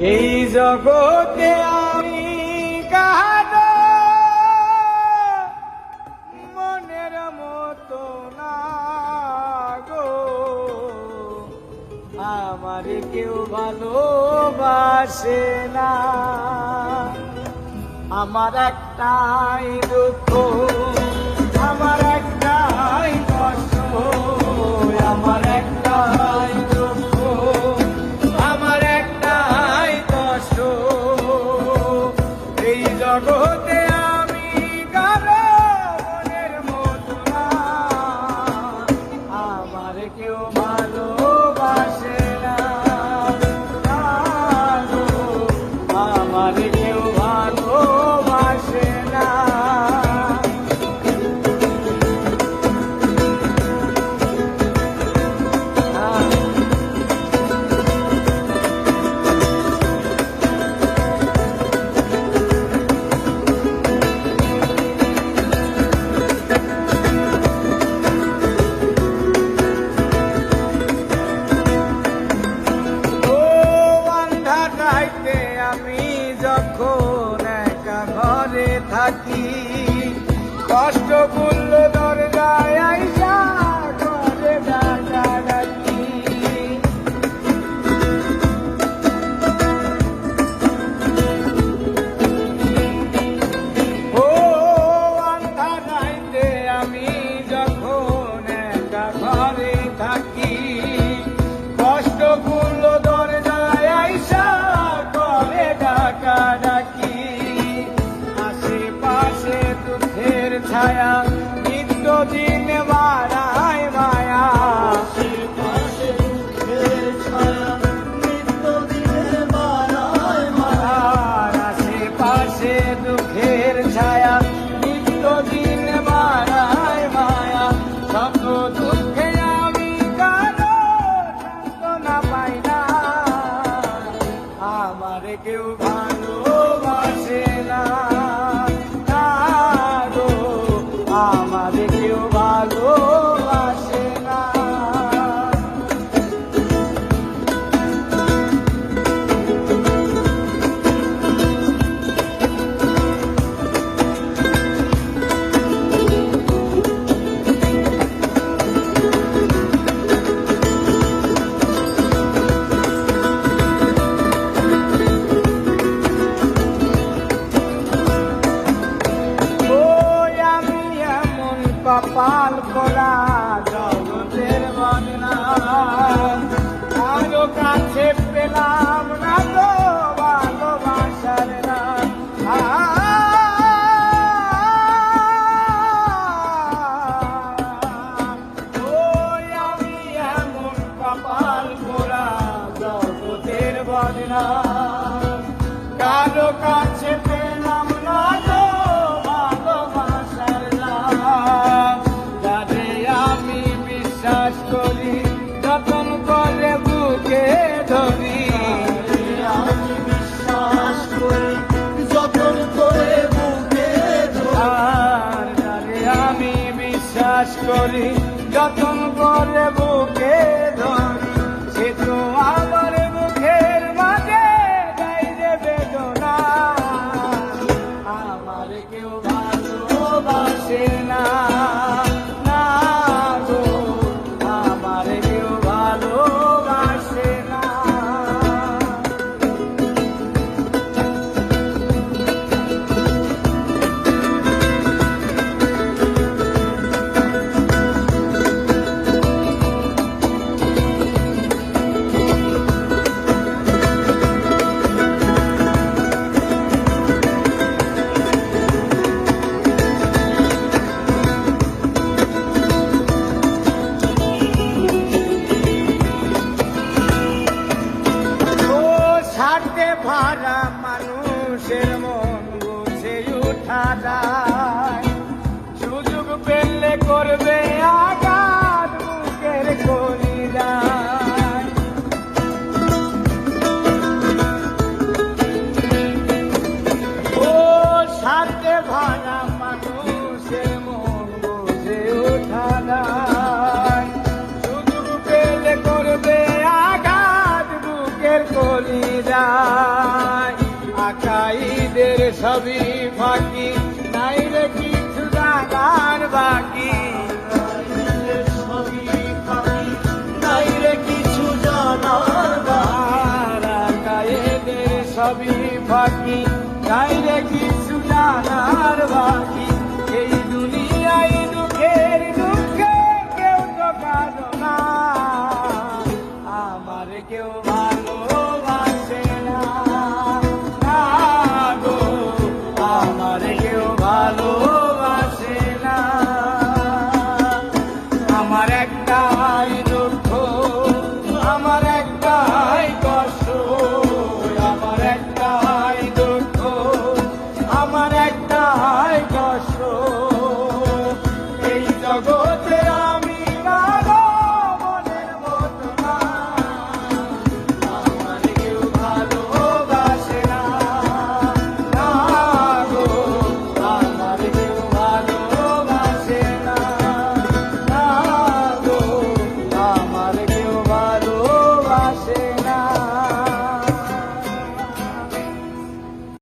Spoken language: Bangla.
এই জগতে আমি কাহার মনের মতো না গো। আমার কেউ ভালোবাসে না। আমার একটাই দুঃখ you. ডাকাডাকি আশেপাশে দুঃখের ছায়া দিন মায়া। আশেপাশে দুঃখের ছায়া নিত্য দিন বাড়ায় মায়া। দুঃখে আমি না। আমার কেউ আমাদের কেউ মানুষের মন গুছে উঠা যায়। সুযোগ পেলে করবে নবী ফাঁকি নাই রে কিছু ডাকার বাকি। সবই ফাঁকি তাই রে কিছু জানার বাকি।